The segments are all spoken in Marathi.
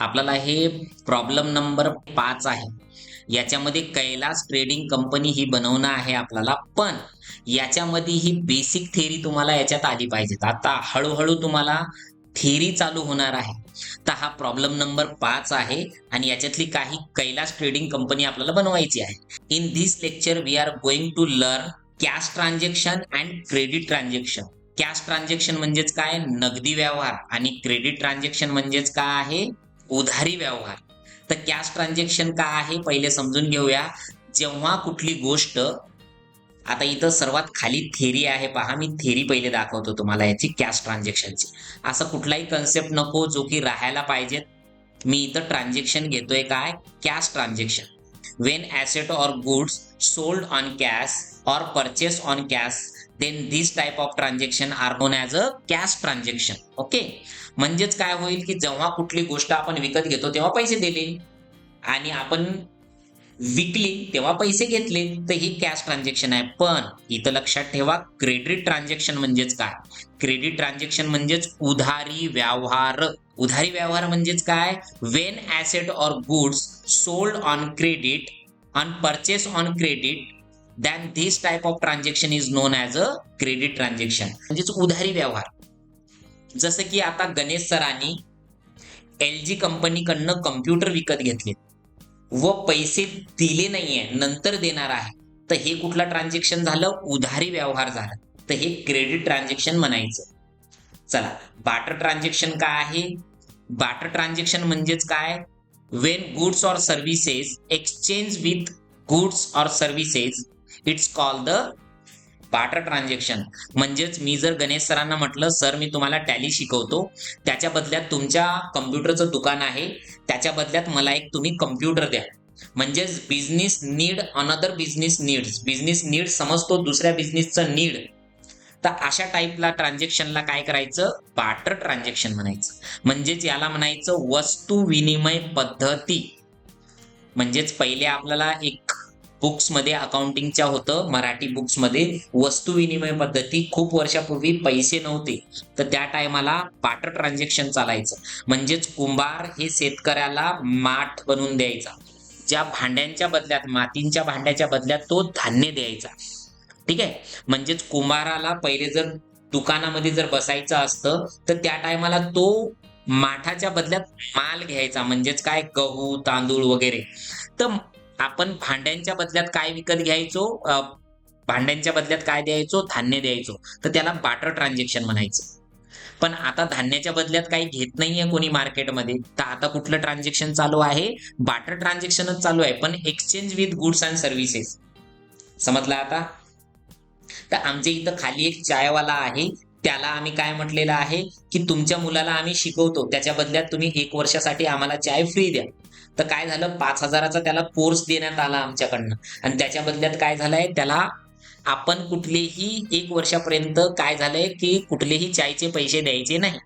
आपल्याला हे प्रॉब्लेम नंबर पाच आहे. याच्यामध्ये कैलास ट्रेडिंग कंपनी ही बनवणं आहे आपल्याला. पण याच्यामध्ये ही बेसिक थेरी तुम्हाला याच्यात आली पाहिजेत. आता हळूहळू तुम्हाला थेरी चालू होणार आहे. तर हा प्रॉब्लेम नंबर पाच आहे आणि याच्यातली काही कैलास ट्रेडिंग कंपनी आपल्याला बनवायची आहे. In this lecture we are going to learn cash transaction and credit transaction cash transaction म्हणजेच काय? नगदी व्यवहार आणि क्रेडिट ट्रान्झॅक्शन म्हणजेच काय आहे? उधारी व्यवहार. तर कॅश ट्रान्झॅक्शन काय आहे? पहिले समजून घेऊया. जेव्हा कुठली गोष्ट आता इथं सर्वात खाली थेरी आहे. पहा मी थेरी पहिले दाखवतो तुम्हाला याची कॅश ट्रान्झॅक्शनची असं कुठलाही कन्सेप्ट नको जो की राहायला पाहिजेत मी इथं ट्रान्झॅक्शन घेतोय काय? Cash transaction when asset or goods sold on cash or purchase on cash then this type of transaction are known as a cash transaction okay म्हणजेच काय होईल की जेव्हा कुठली गोष्ट आपण विकत घेतो तेव्हा पैसे दिले. आणि आपण विकली तेव्हा पैसे घेतले तर ही कॅश ट्रान्झॅक्शन आहे. पण इथं लक्षात ठेवा क्रेडिट ट्रान्झॅक्शन म्हणजेच काय? क्रेडिट ट्रान्झॅक्शन म्हणजेच उधारी व्यवहार. उधारी व्यवहार म्हणजेच काय? When asset or goods sold on credit on purchase on credit then this type of transaction is known as a credit transaction म्हणजेच उधारी व्यवहार. जसं की आता गणेश सरांनी एल जी कंपनीकडनं कम्प्युटर विकत घेतले. व पैसे दिले नाहीये नंतर देणार आहे. तर हे कुठलं ट्रान्झॅक्शन झालं? उधारी व्यवहार झाला. तर हे क्रेडिट ट्रान्झॅक्शन म्हणायचं. चला बाटर ट्रान्झॅक्शन काय आहे? बाटर ट्रान्झॅक्शन म्हणजेच काय? When goods or services exchange with goods or services it's call the barter transaction म्हणजेच मी जर गणेश सरांना म्हटलं सर मी तुम्हाला टॅली शिकवतो. त्याच्या बदल्यात तुमच्या कम्प्युटरचं दुकान आहे. त्याच्या बदल्यात मला एक तुम्ही कम्प्युटर द्या. म्हणजेच business need another business needs business need समजतो दुसऱ्या बिझनेसचं नीड तर अशा टाईपला ट्रान्झॅक्शनला काय करायचं? बार्टर ट्रान्झॅक्शन म्हणायचं. म्हणजेच याला म्हणायचं वस्तू विनिमय पद्धती. म्हणजेच पहिले आपल्याला एक बुक्समध्ये अकाउंटिंगच्या होतं मराठी बुक्समध्ये. वस्तू विनिमय पद्धती खूप वर्षापूर्वी पैसे नव्हते. तर त्या टायमाला बाटर ट्रान्झॅक्शन चालायचं. म्हणजेच कुंभार हे शेतकऱ्याला माठ बनवून द्यायचा. ज्या भांड्यांच्या बदल्यात मातींच्या भांड्याच्या बदल्यात तो धान्य द्यायचा. ठीक आहे? म्हणजेच कुंभाराला पहिले जर दुकानामध्ये जर बसायचं असतं तर त्या टायमाला तो माठाच्या बदल्यात माल घ्यायचा. म्हणजेच काय? गहू तांदूळ वगैरे. तर आपण भांड्यांच्या बदल्यात काय विकत घ्यायचो? भांड्यांच्या बदल्यात काय द्यायचो? धान्य द्यायचो. तर त्याला बाटर ट्रान्झॅक्शन म्हणायचं. पण आता धान्याच्या बदल्यात काही घेत नाहीये कोणी मार्केटमध्ये. तर आता कुठलं ट्रान्झॅक्शन चालू आहे? बाटर ट्रान्झॅक्शनच चालू आहे. पण exchange with goods and services समजलं आता? तर आमच्या इथं खाली एक चायवाला आहे. त्याला आम्ही काय म्हटलेलं आहे? की तुमच्या मुलाला आम्ही शिकवतो. त्याच्या बदल्यात तुम्ही एक वर्षासाठी आम्हाला चाय फ्री द्या. तर काय झालं? पाच हजाराचा त्याला कोर्स देण्यात आला आमच्याकडनं. आणि त्याच्या बदल्यात काय झालंय? त्याला आपण कुठलेही एक वर्षापर्यंत काय झालंय की कुठलेही चायचे पैसे द्यायचे नाही.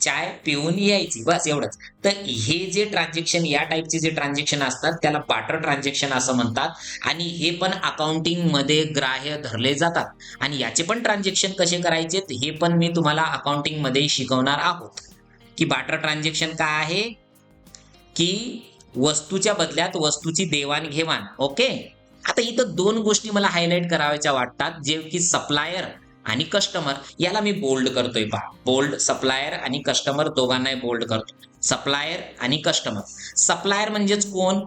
चाय पिऊन यायची बस एवढंच. तर हे जे ट्रान्झॅक्शन या टाईपचे जे ट्रान्झॅक्शन असतात त्याला बाटर ट्रान्झॅक्शन असं म्हणतात. आणि हे पण अकाउंटिंगमध्ये ग्राह्य धरले जातात. आणि याचे पण ट्रान्झॅक्शन कसे करायचे हे पण मी तुम्हाला अकाउंटिंगमध्ये शिकवणार आहोत. की बाटर ट्रान्झॅक्शन काय आहे? की वस्तूच्या बदल्यात वस्तूची देवाणघेवाण ओके आता इथं दोन गोष्टी मला हायलाईट कराव्याच्या वाटतात जे की सप्लायर आणि कस्टमर याला मी बोल्ड करतोय पहा. बोल्ड सप्लायर आणि कस्टमर दोघांनाही बोल्ड करतो. सप्लायर आणि कस्टमर सप्लायर म्हणजेच कोण?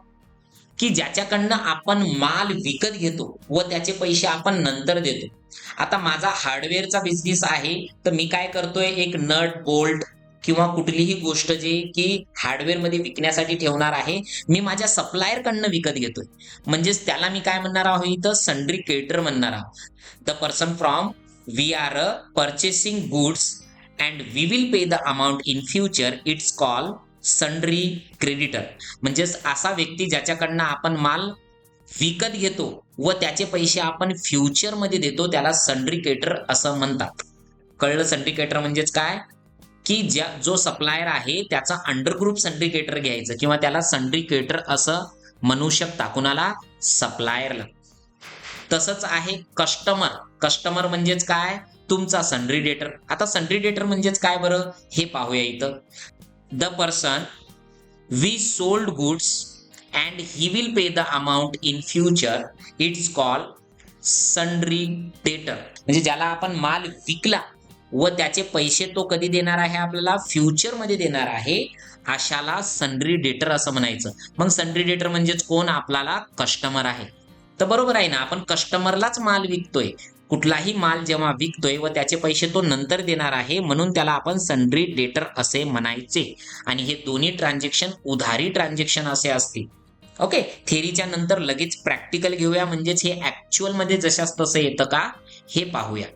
की ज्याच्याकडनं आपण माल विकत घेतो व त्याचे पैसे आपण नंतर देतो. आता माझा हार्डवेअरचा बिझनेस आहे तर मी काय करतोय? एक नट बोल्ट किंवा कुठलीही गोष्ट जे की हार्डवेअरमध्ये विकण्यासाठी ठेवणार आहे मी माझ्या सप्लायर कडनं विकत घेतोय. म्हणजेच त्याला मी काय म्हणणार आहोत इथं? संड्री केटर म्हणणार आहोत. The person from we are a purchasing goods and we will pay the amount in future it's call sundry creditor म्हणजेच असा व्यक्ती ज्याच्याकडनं आपण माल विकत घेतो व त्याचे पैसे आपण फ्युचरमध्ये देतो त्याला संड्रिकेटर असं म्हणतात. कळलं संड्रिकेटर म्हणजेच काय? की ज्या जो सप्लायर आहे त्याचा अंडरग्रुप संड्रिकेटर घ्यायचं किंवा त्याला संड्रिकेटर असं म्हणू शकता कुणाला सप्लायरला तसंच आहे कस्टमर कस्टमर म्हणजेच काय? तुमचा संड्रिडेटर आता संड्रिडेटर म्हणजेच काय बरं? हे पाहूया इथं. The person we sold goods and he will pay the amount in future it's call sundry म्हणजे ज्याला आपण माल विकला व त्याचे पैसे तो कधी देणार आहे आपल्याला? फ्युचरमध्ये देणार आहे. अशाला सन्ड्री डेटर असं म्हणायचं. मग सन्ड्री डेटर म्हणजेच कोण? आपल्याला कस्टमर आहे. तर बरोबर आहे ना? आपण कस्टमरलाच माल विकतोय. कुठलाही माल जेव्हा विकतोय व त्याचे पैसे तो नंतर देणार आहे म्हणून त्याला आपण सन्ड्री डेटर असे म्हणायचे. आणि हे दोन्ही ट्रान्झॅक्शन उधारी ट्रान्झॅक्शन असे असतील. ओके थेरीच्या नंतर लगेच प्रॅक्टिकल घेऊया. म्हणजेच हे ऍक्च्युअलमध्ये जशाच तसं येतं का? हे पाहूया.